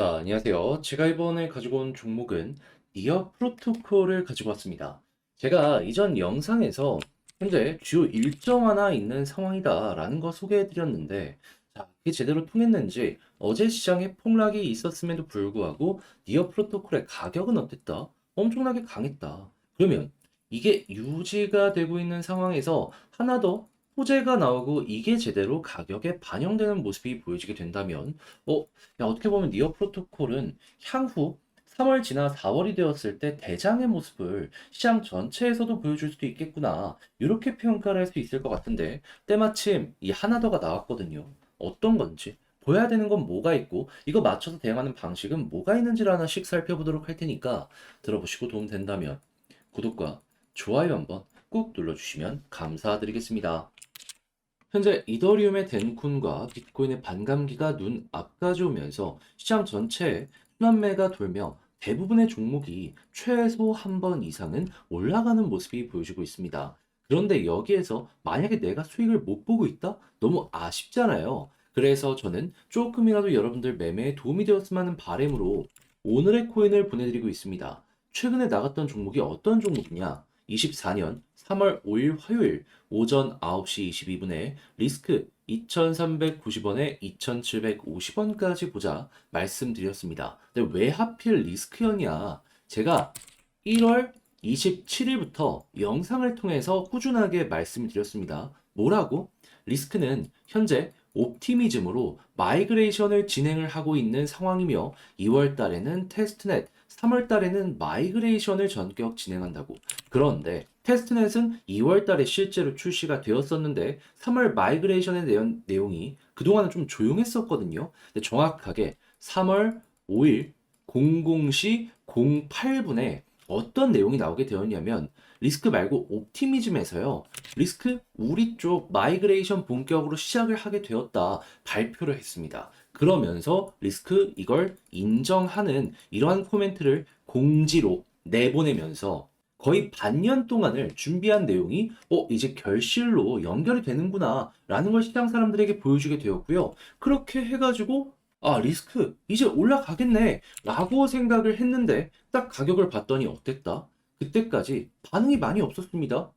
자, 안녕하세요. 제가 이번에 가지고 온 종목은 니어 프로토콜을 가지고 왔습니다. 제가 이전 영상에서 현재 주요 일정 하나 있는 상황이다라는 거 소개해 드렸는데, 자, 그게 제대로 통했는지 어제 시장에 폭락이 있었음에도 불구하고 니어 프로토콜의 가격은 어땠다? 엄청나게 강했다. 그러면 이게 유지가 되고 있는 상황에서 하나 더 호재가 나오고 이게 제대로 가격에 반영되는 모습이 보여지게 된다면, 어, 야, 어떻게 보면 니어 프로토콜은 향후 3월 지나 4월이 되었을 때 대장의 모습을 시장 전체에서도 보여줄 수도 있겠구나. 이렇게 평가를 할 수 있을 것 같은데, 때마침 이 하나 더가 나왔거든요. 어떤 건지, 보여야 되는 건 뭐가 있고, 이거 맞춰서 대응하는 방식은 뭐가 있는지를 하나씩 살펴보도록 할 테니까, 들어보시고 도움 된다면, 구독과 좋아요 한번 꾹 눌러주시면 감사드리겠습니다. 현재 이더리움의 덴쿤과 비트코인의 반감기가 눈 앞까지 오면서 시장 전체에 순환매가 돌며 대부분의 종목이 최소 한 번 이상은 올라가는 모습이 보여지고 있습니다. 그런데 여기에서 만약에 내가 수익을 못 보고 있다? 너무 아쉽잖아요. 그래서 저는 조금이라도 여러분들 매매에 도움이 되었으면 하는 바람으로 오늘의 코인을 보내드리고 있습니다. 최근에 나갔던 종목이 어떤 종목이냐? 24년 3월 5일 화요일 오전 9시 22분에 리스크 2,390원에 2,750원까지 보자 말씀드렸습니다. 근데 왜 하필 리스크였냐? 제가 1월 27일부터 영상을 통해서 꾸준하게 말씀드렸습니다. 뭐라고? 리스크는 현재 옵티미즘으로 마이그레이션을 진행을 하고 있는 상황이며 2월 달에는 테스트넷, 3월 달에는 마이그레이션을 전격 진행한다고. 그런데 테스트넷은 2월 달에 실제로 출시가 되었었는데 3월 마이그레이션의 내용, 내용이 그동안은 좀 조용했었거든요. 근데 정확하게 3월 5일 00시 08분에 어떤 내용이 나오게 되었냐면 리스크 말고 옵티미즘에서요. 리스크 우리 쪽 마이그레이션 본격으로 시작을 하게 되었다 발표를 했습니다. 그러면서 리스크 이걸 인정하는 이러한 코멘트를 공지로 내보내면서 거의 반년 동안을 준비한 내용이 어 이제 결실로 연결이 되는구나 라는 걸 시장 사람들에게 보여주게 되었고요. 그렇게 해가지고 아 리스크 이제 올라가겠네 라고 생각을 했는데 딱 가격을 봤더니 어땠다? 그때까지 반응이 많이 없었습니다.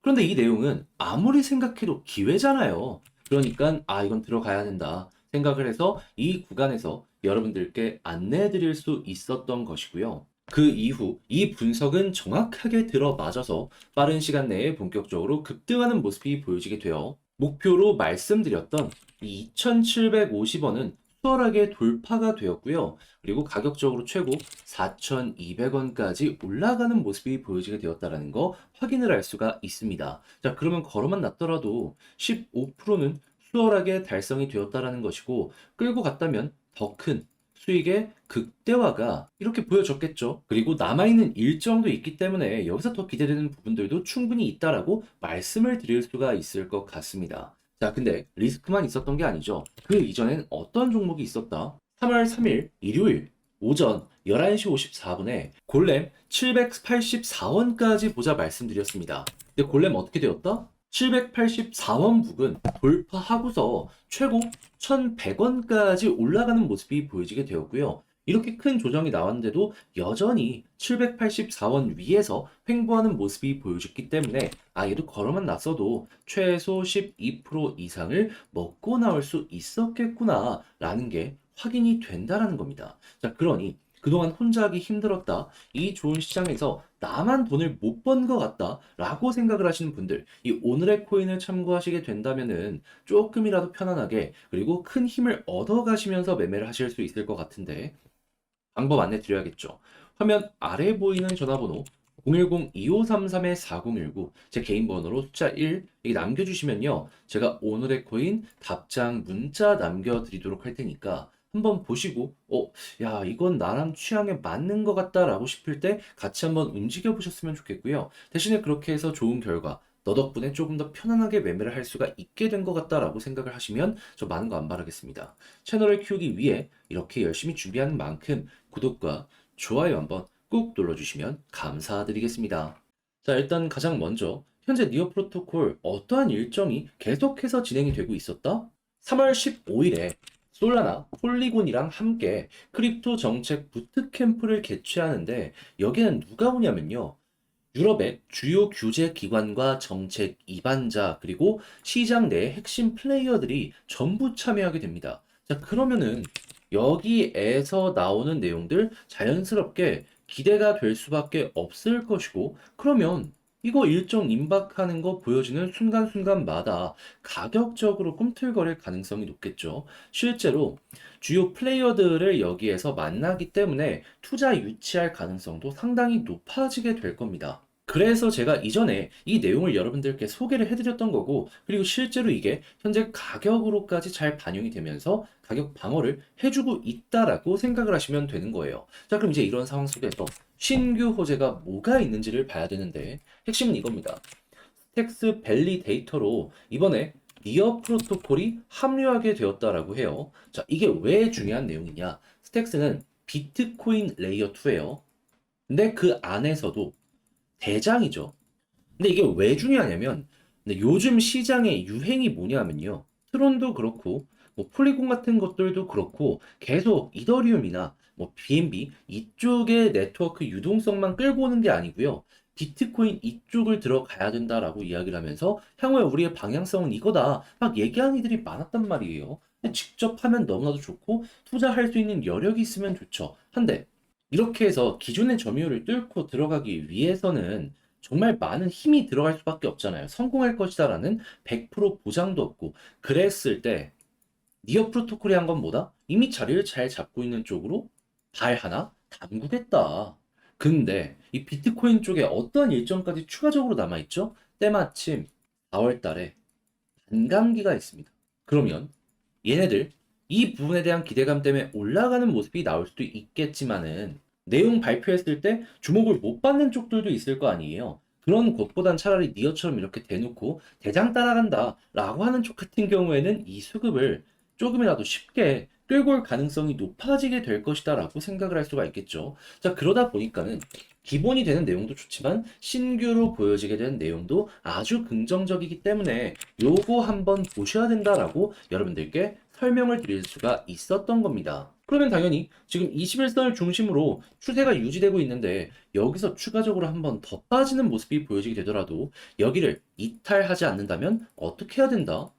그런데 이 내용은 아무리 생각해도 기회잖아요. 그러니까 아 이건 들어가야 된다 생각을 해서 이 구간에서 여러분들께 안내해 드릴 수 있었던 것이고요. 그 이후 이 분석은 정확하게 들어맞아서 빠른 시간 내에 본격적으로 급등하는 모습이 보여지게 되어 목표로 말씀드렸던 이 2,750원은 수월하게 돌파가 되었고요. 그리고 가격적으로 최고 4,200원까지 올라가는 모습이 보여지게 되었다는 거 확인을 할 수가 있습니다. 자, 그러면 걸어만 놨더라도 15%는 수월하게 달성이 되었다라는 것이고 끌고 갔다면 더큰 수익의 극대화가 이렇게 보여졌겠죠. 그리고 남아있는 일정도 있기 때문에 여기서 더 기대되는 부분들도 충분히 있다라고 말씀을 드릴 수가 있을 것 같습니다. 자, 근데 리스크만 있었던 게 아니죠. 그 이전엔 어떤 종목이 있었다? 3월 3일 일요일 오전 11시 54분에 골렘 784원까지 보자 말씀드렸습니다. 근데 골렘 어떻게 되었다? 784원 부근 돌파하고서 최고 1100원까지 올라가는 모습이 보여지게 되었고요. 이렇게 큰 조정이 나왔는데도 여전히 784원 위에서 횡보하는 모습이 보여졌기 때문에 아 얘도 걸어만 놨어도 최소 12% 이상을 먹고 나올 수 있었겠구나 라는 게 확인이 된다라는 겁니다. 자 그러니 그동안 혼자 하기 힘들었다. 이 좋은 시장에서 나만 돈을 못 번 것 같다. 라고 생각을 하시는 분들, 이 오늘의 코인을 참고하시게 된다면은 조금이라도 편안하게 그리고 큰 힘을 얻어 가시면서 매매를 하실 수 있을 것 같은데, 방법 안내 드려야겠죠. 화면 아래 보이는 전화번호 010-2533-4019, 제 개인 번호로 숫자 1 여기 남겨주시면요. 제가 오늘의 코인 답장 문자 남겨드리도록 할 테니까 한번 보시고, 어, 야, 이건 나랑 취향에 맞는 것 같다라고 싶을 때 같이 한번 움직여 보셨으면 좋겠고요. 대신에 그렇게 해서 좋은 결과, 너 덕분에 조금 더 편안하게 매매를 할 수가 있게 된 것 같다라고 생각을 하시면 저 많은 거 안 바라겠습니다. 채널을 키우기 위해 이렇게 열심히 준비하는 만큼 구독과 좋아요 한번 꾹 눌러주시면 감사드리겠습니다. 자, 일단 가장 먼저 현재 니어 프로토콜 어떠한 일정이 계속해서 진행이 되고 있었다? 3월 15일에 솔라나, 폴리곤이랑 함께 크립토 정책 부트캠프를 개최하는데 여기는 누가 오냐면요. 유럽의 주요 규제 기관과 정책 이반자 그리고 시장 내 핵심 플레이어들이 전부 참여하게 됩니다. 자, 그러면은 여기에서 나오는 내용들 자연스럽게 기대가 될 수밖에 없을 것이고 그러면 이거 일정 임박하는 거 보여지는 순간순간마다 가격적으로 꿈틀거릴 가능성이 높겠죠. 실제로 주요 플레이어들을 여기에서 만나기 때문에 투자 유치할 가능성도 상당히 높아지게 될 겁니다. 그래서 제가 이전에 이 내용을 여러분들께 소개를 해드렸던 거고, 그리고 실제로 이게 현재 가격으로까지 잘 반영이 되면서 가격 방어를 해주고 있다라고 생각을 하시면 되는 거예요. 자, 그럼 이제 이런 상황 속에서 신규 호재가 뭐가 있는지를 봐야 되는데, 핵심은 이겁니다. 스택스 밸리 데이터로 이번에 니어 프로토콜이 합류하게 되었다라고 해요. 자, 이게 왜 중요한 내용이냐? 스택스는 비트코인 레이어 2예요. 근데 그 안에서도 대장이죠. 근데 이게 왜 중요하냐면, 요즘 시장의 유행이 뭐냐면요. 트론도 그렇고, 뭐 폴리곤 같은 것들도 그렇고, 계속 이더리움이나 뭐 BNB 이쪽의 네트워크 유동성만 끌고 오는 게 아니고요. 비트코인 이쪽을 들어가야 된다라고 이야기를 하면서 향후에 우리의 방향성은 이거다. 막 얘기하는 이들이 많았단 말이에요. 직접 하면 너무나도 좋고 투자할 수 있는 여력이 있으면 좋죠. 한데 이렇게 해서 기존의 점유율을 뚫고 들어가기 위해서는 정말 많은 힘이 들어갈 수밖에 없잖아요. 성공할 것이다라는 100% 보장도 없고 그랬을 때 니어 프로토콜이 한 건 뭐다? 이미 자리를 잘 잡고 있는 쪽으로 발 하나 담그겠다. 근데 이 비트코인 쪽에 어떤 일정까지 추가적으로 남아있죠? 때마침 4월 달에 반감기가 있습니다. 그러면 얘네들 이 부분에 대한 기대감 때문에 올라가는 모습이 나올 수도 있겠지만은 내용 발표했을 때 주목을 못 받는 쪽들도 있을 거 아니에요. 그런 것보단 차라리 니어처럼 이렇게 대놓고 대장 따라간다 라고 하는 쪽 같은 경우에는 이 수급을 조금이라도 쉽게 끌고 올 가능성이 높아지게 될 것이다 라고 생각을 할 수가 있겠죠. 자, 그러다 보니까는 기본이 되는 내용도 좋지만 신규로 보여지게 된 내용도 아주 긍정적이기 때문에 요거 한번 보셔야 된다라고 여러분들께 설명을 드릴 수가 있었던 겁니다. 그러면 당연히 지금 21선을 중심으로 추세가 유지되고 있는데 여기서 추가적으로 한 번 더 빠지는 모습이 보여지게 되더라도 여기를 이탈하지 않는다면 어떻게 해야 된다?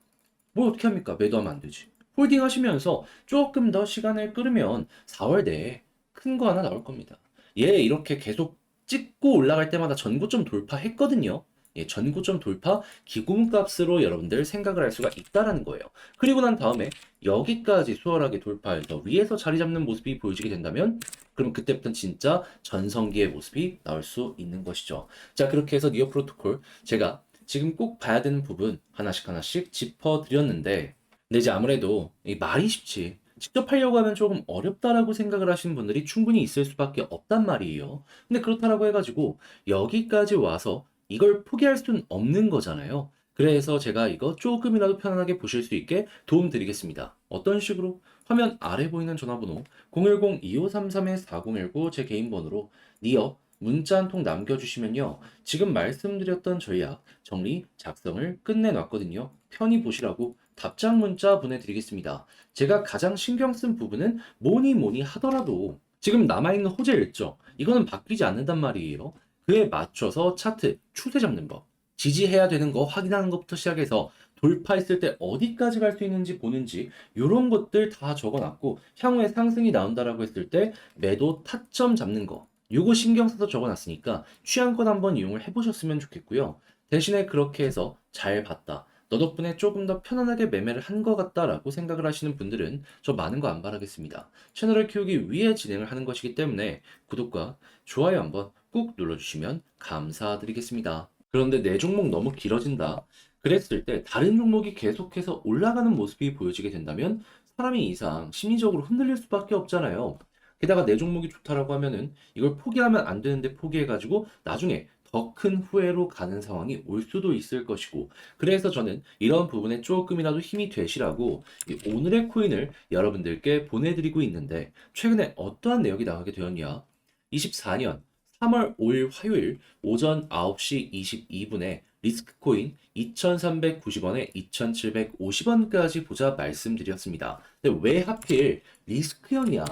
뭘 어떻게 합니까? 매도하면 안 되지. 홀딩 하시면서 조금 더 시간을 끌으면 4월 내에 큰 거 하나 나올 겁니다. 얘 이렇게 계속 찍고 올라갈 때마다 전고점 돌파했거든요. 예, 전고점 돌파 기금값으로 여러분들 생각을 할 수가 있다라는 거예요. 그리고 난 다음에 여기까지 수월하게 돌파해서 위에서 자리 잡는 모습이 보여지게 된다면 그럼 그때부터는 진짜 전성기의 모습이 나올 수 있는 것이죠. 자, 그렇게 해서 니어 프로토콜 제가 지금 꼭 봐야 되는 부분 하나씩 하나씩 짚어드렸는데 근데 이제 아무래도 이 말이 쉽지 직접 하려고 하면 조금 어렵다라고 생각을 하시는 분들이 충분히 있을 수밖에 없단 말이에요. 근데 그렇다라고 해가지고 여기까지 와서 이걸 포기할 수는 없는 거잖아요. 그래서 제가 이거 조금이라도 편안하게 보실 수 있게 도움 드리겠습니다. 어떤 식으로? 화면 아래 보이는 전화번호 010-2533-4019 제 개인 번호로 니어 문자 한 통 남겨주시면요. 지금 말씀드렸던 전략 정리 작성을 끝내놨거든요. 편히 보시라고 답장 문자 보내드리겠습니다. 제가 가장 신경 쓴 부분은 뭐니 뭐니 하더라도 지금 남아있는 호재 일정 이거는 바뀌지 않는단 말이에요. 그에 맞춰서 차트 추세 잡는 법 지지해야 되는 거 확인하는 것부터 시작해서 돌파했을 때 어디까지 갈 수 있는지 보는지 이런 것들 다 적어놨고 향후에 상승이 나온다라고 했을 때 매도 타점 잡는 거 요거 신경 써서 적어놨으니까 취향껏 한번 이용을 해보셨으면 좋겠고요. 대신에 그렇게 해서 잘 봤다. 너 덕분에 조금 더 편안하게 매매를 한 것 같다라고 생각을 하시는 분들은 저 많은 거 안 바라겠습니다. 채널을 키우기 위해 진행을 하는 것이기 때문에 구독과 좋아요 한번 꾹 눌러주시면 감사드리겠습니다. 그런데 내 종목 너무 길어진다. 그랬을 때 다른 종목이 계속해서 올라가는 모습이 보여지게 된다면 사람이 이상 심리적으로 흔들릴 수밖에 없잖아요. 게다가 내 종목이 좋다라고 하면은 이걸 포기하면 안 되는데 포기해가지고 나중에 더 큰 후회로 가는 상황이 올 수도 있을 것이고 그래서 저는 이런 부분에 조금이라도 힘이 되시라고 이 오늘의 코인을 여러분들께 보내드리고 있는데 최근에 어떠한 내용이 나오게 되었냐 24년 3월 5일 화요일 오전 9시 22분에 리스크 코인 2,390원에 2,750원까지 보자 말씀드렸습니다. 근데 왜 하필 리스크형이야?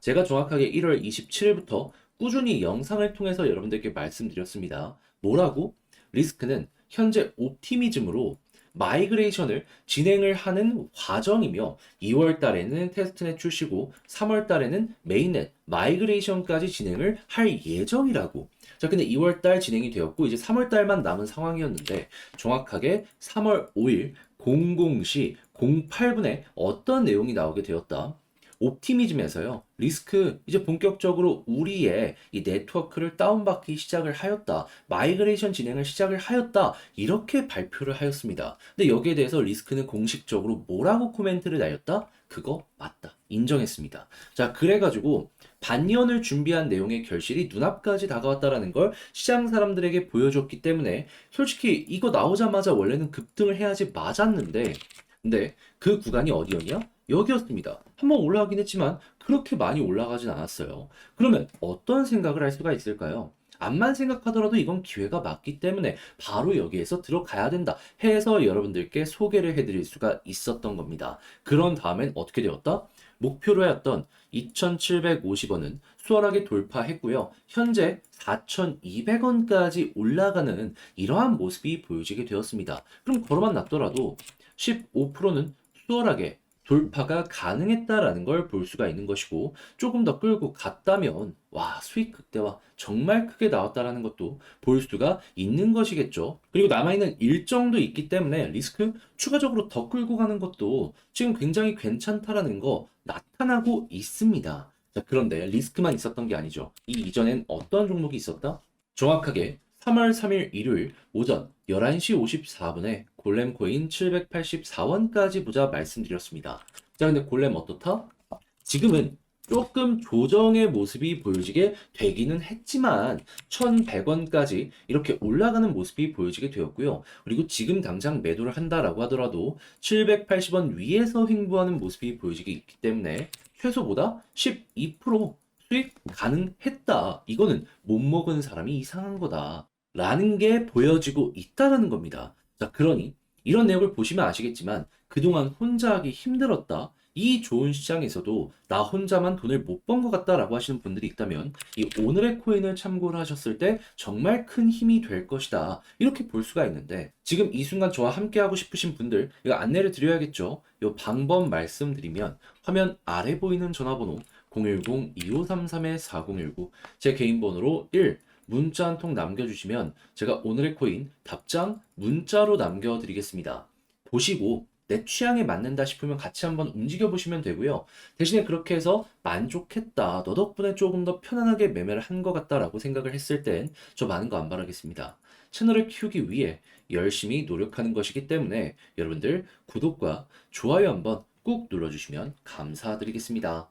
제가 정확하게 1월 27일부터 꾸준히 영상을 통해서 여러분들께 말씀드렸습니다. 뭐라고? 리스크는 현재 옵티미즘으로 마이그레이션을 진행을 하는 과정이며 2월 달에는 테스트넷 출시고 3월 달에는 메인넷 마이그레이션까지 진행을 할 예정이라고. 자, 근데 2월 달 진행이 되었고 이제 3월 달만 남은 상황이었는데 정확하게 3월 5일 00시 08분에 어떤 내용이 나오게 되었다. 옵티미즘에서요, 리스크, 이제 본격적으로 우리의 이 네트워크를 다운받기 시작을 하였다. 마이그레이션 진행을 시작을 하였다. 이렇게 발표를 하였습니다. 근데 여기에 대해서 리스크는 공식적으로 뭐라고 코멘트를 날렸다? 그거 맞다. 인정했습니다. 자, 그래가지고 반년을 준비한 내용의 결실이 눈앞까지 다가왔다라는 걸 시장 사람들에게 보여줬기 때문에 솔직히 이거 나오자마자 원래는 급등을 해야지 맞았는데 근데 그 구간이 어디였냐? 여기였습니다. 한번 올라가긴 했지만 그렇게 많이 올라가진 않았어요. 그러면 어떤 생각을 할 수가 있을까요? 암만 생각하더라도 이건 기회가 맞기 때문에 바로 여기에서 들어가야 된다 해서 여러분들께 소개를 해드릴 수가 있었던 겁니다. 그런 다음엔 어떻게 되었다? 목표로 했던 2,750원은 수월하게 돌파했고요. 현재 4,200원까지 올라가는 이러한 모습이 보여지게 되었습니다. 그럼 걸어만 놨더라도 15%는 수월하게 돌파가 가능했다라는 걸 볼 수가 있는 것이고 조금 더 끌고 갔다면 와 수익 극대화 정말 크게 나왔다라는 것도 볼 수가 있는 것이겠죠. 그리고 남아있는 일정도 있기 때문에 리스크 추가적으로 더 끌고 가는 것도 지금 굉장히 괜찮다라는 거 나타나고 있습니다. 자, 그런데 리스크만 있었던 게 아니죠. 이 이전엔 어떤 종목이 있었다? 정확하게 3월 3일 일요일 오전 11시 54분에 골렘 코인 784원까지 보자 말씀드렸습니다. 자, 근데 골렘 어떻다? 지금은 조금 조정의 모습이 보여지게 되기는 했지만 1100원까지 이렇게 올라가는 모습이 보여지게 되었고요. 그리고 지금 당장 매도를 한다라고 하더라도 780원 위에서 횡보하는 모습이 보여지기 있기 때문에 최소보다 12% 수익 가능했다. 이거는 못 먹은 사람이 이상한 거다. 라는 게 보여지고 있다라는 겁니다. 자, 그러니 이런 내용을 보시면 아시겠지만 그동안 혼자 하기 힘들었다. 이 좋은 시장에서도 나 혼자만 돈을 못 번 것 같다라고 하시는 분들이 있다면 이 오늘의 코인을 참고를 하셨을 때 정말 큰 힘이 될 것이다. 이렇게 볼 수가 있는데 지금 이 순간 저와 함께 하고 싶으신 분들 이거 안내를 드려야겠죠. 이 방법 말씀드리면 화면 아래 보이는 전화번호 010-2533-4019 제 개인 번호로 1 문자 한 통 남겨주시면 제가 오늘의 코인 답장 문자로 남겨드리겠습니다. 보시고 내 취향에 맞는다 싶으면 같이 한번 움직여 보시면 되고요. 대신에 그렇게 해서 만족했다. 너 덕분에 조금 더 편안하게 매매를 한 것 같다라고 생각을 했을 땐 저 많은 거 안 바라겠습니다. 채널을 키우기 위해 열심히 노력하는 것이기 때문에 여러분들 구독과 좋아요 한번 꾹 눌러주시면 감사드리겠습니다.